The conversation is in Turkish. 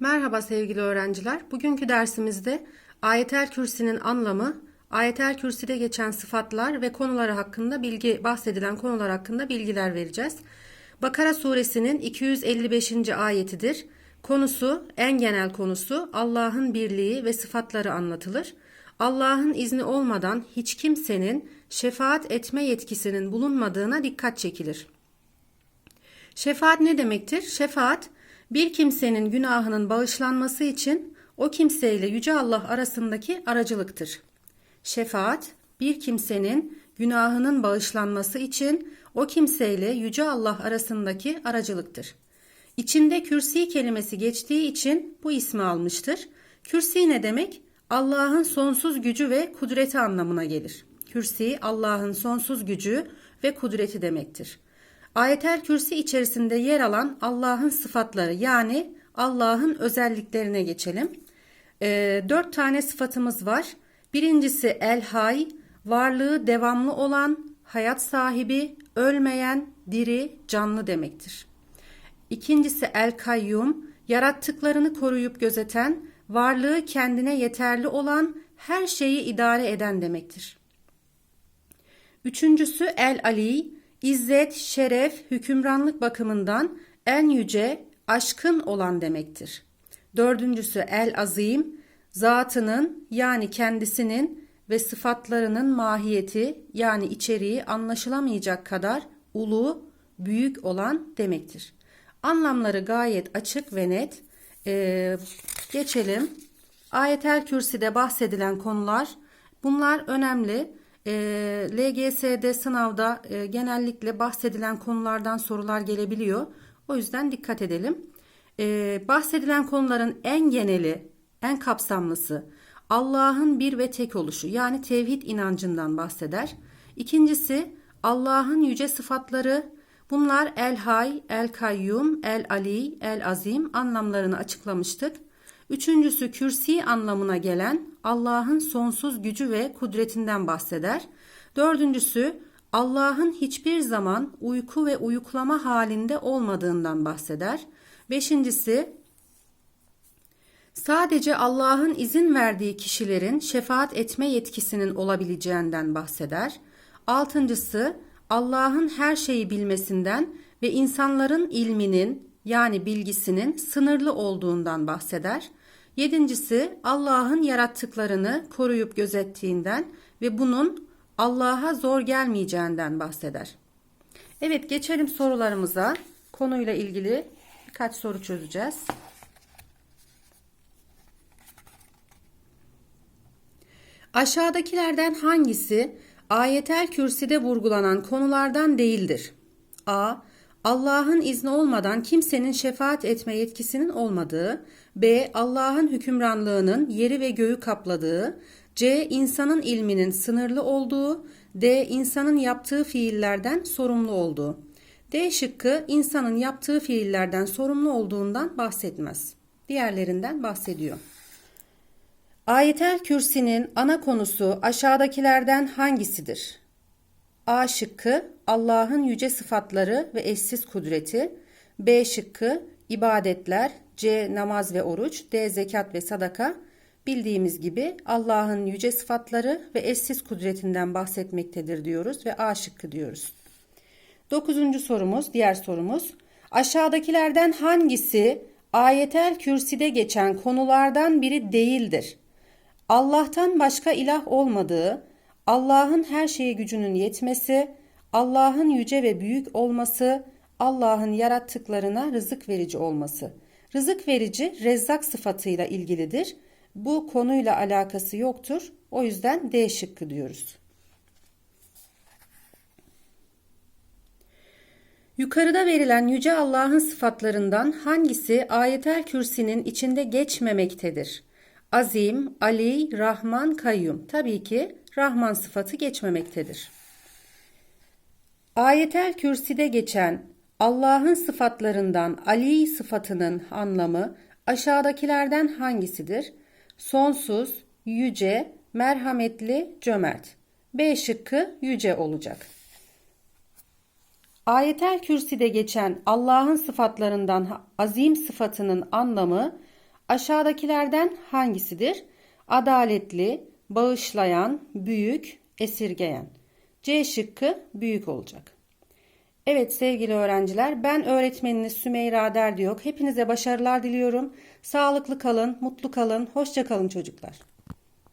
Merhaba sevgili öğrenciler. Bugünkü dersimizde Ayetel Kürsi'nin anlamı, Ayetel Kürsi'de geçen sıfatlar ve konuları hakkında bilgi bahsedilen konular hakkında bilgiler vereceğiz. Bakara suresinin 255. ayetidir. Konusu, en genel konusu Allah'ın birliği ve sıfatları anlatılır. Allah'ın izni olmadan hiç kimsenin şefaat etme yetkisinin bulunmadığına dikkat çekilir. Şefaat ne demektir? Şefaat bir kimsenin günahının bağışlanması için o kimseyle yüce Allah arasındaki aracılıktır. Şefaat bir kimsenin günahının bağışlanması için o kimseyle yüce Allah arasındaki aracılıktır. İçinde kürsi kelimesi geçtiği için bu ismi almıştır. Kürsi ne demek? Allah'ın sonsuz gücü ve kudreti anlamına gelir. Kürsi Allah'ın sonsuz gücü ve kudreti demektir. Ayetel Kürsi içerisinde yer alan Allah'ın sıfatları yani Allah'ın özelliklerine geçelim. E, dört tane sıfatımız var. Birincisi El Hay, varlığı devamlı olan, hayat sahibi, ölmeyen, diri, canlı demektir. İkincisi El Kayyum, yarattıklarını koruyup gözeten, varlığı kendine yeterli olan, her şeyi idare eden demektir. Üçüncüsü El Ali, İzzet, şeref, hükümranlık bakımından en yüce, aşkın olan demektir. Dördüncüsü El Azim, zatının yani kendisinin ve sıfatlarının mahiyeti yani içeriği anlaşılamayacak kadar ulu, büyük olan demektir. Anlamları gayet açık ve net. Ee, geçelim. Ayetel Kürsi'de bahsedilen konular bunlar önemli. E, LGS'de sınavda e, genellikle bahsedilen konulardan sorular gelebiliyor. O yüzden dikkat edelim. E, bahsedilen konuların en geneli, en kapsamlısı Allah'ın bir ve tek oluşu yani tevhid inancından bahseder. İkincisi Allah'ın yüce sıfatları. Bunlar El Hay, El Kayyum, El Ali, El Azim anlamlarını açıklamıştık. Üçüncüsü kürsi anlamına gelen Allah'ın sonsuz gücü ve kudretinden bahseder. Dördüncüsü Allah'ın hiçbir zaman uyku ve uyuklama halinde olmadığından bahseder. Beşincisi sadece Allah'ın izin verdiği kişilerin şefaat etme yetkisinin olabileceğinden bahseder. Altıncısı Allah'ın her şeyi bilmesinden ve insanların ilminin yani bilgisinin sınırlı olduğundan bahseder. Yedincisi Allah'ın yarattıklarını koruyup gözettiğinden ve bunun Allah'a zor gelmeyeceğinden bahseder. Evet geçelim sorularımıza. Konuyla ilgili birkaç soru çözeceğiz. Aşağıdakilerden hangisi ayetel kürsüde vurgulanan konulardan değildir? A. Allah'ın izni olmadan kimsenin şefaat etme yetkisinin olmadığı, B. Allah'ın hükümranlığının yeri ve göğü kapladığı, C. insanın ilminin sınırlı olduğu, D. insanın yaptığı fiillerden sorumlu olduğu. D şıkkı insanın yaptığı fiillerden sorumlu olduğundan bahsetmez. Diğerlerinden bahsediyor. Ayetel Kürsi'nin ana konusu aşağıdakilerden hangisidir? A şıkkı Allah'ın yüce sıfatları ve eşsiz kudreti. B şıkkı ibadetler. C namaz ve oruç. D zekat ve sadaka. Bildiğimiz gibi Allah'ın yüce sıfatları ve eşsiz kudretinden bahsetmektedir diyoruz ve A şıkkı diyoruz. Dokuzuncu sorumuz, diğer sorumuz. Aşağıdakilerden hangisi ayetel kürside geçen konulardan biri değildir? Allah'tan başka ilah olmadığı, Allah'ın her şeye gücünün yetmesi, Allah'ın yüce ve büyük olması, Allah'ın yarattıklarına rızık verici olması. Rızık verici rezzak sıfatıyla ilgilidir. Bu konuyla alakası yoktur. O yüzden D şıkkı diyoruz. Yukarıda verilen yüce Allah'ın sıfatlarından hangisi ayetel kürsinin içinde geçmemektedir? Azim, Ali, Rahman, Kayyum. Tabii ki Rahman sıfatı geçmemektedir. Ayetel Kürsi'de geçen Allah'ın sıfatlarından Ali sıfatının anlamı aşağıdakilerden hangisidir? Sonsuz, yüce, merhametli, cömert. B şıkkı yüce olacak. Ayetel Kürsi'de geçen Allah'ın sıfatlarından azim sıfatının anlamı Aşağıdakilerden hangisidir? Adaletli, bağışlayan, büyük, esirgeyen. C şıkkı büyük olacak. Evet sevgili öğrenciler ben öğretmeniniz Sümeyra Derdi yok. Hepinize başarılar diliyorum. Sağlıklı kalın, mutlu kalın, hoşça kalın çocuklar.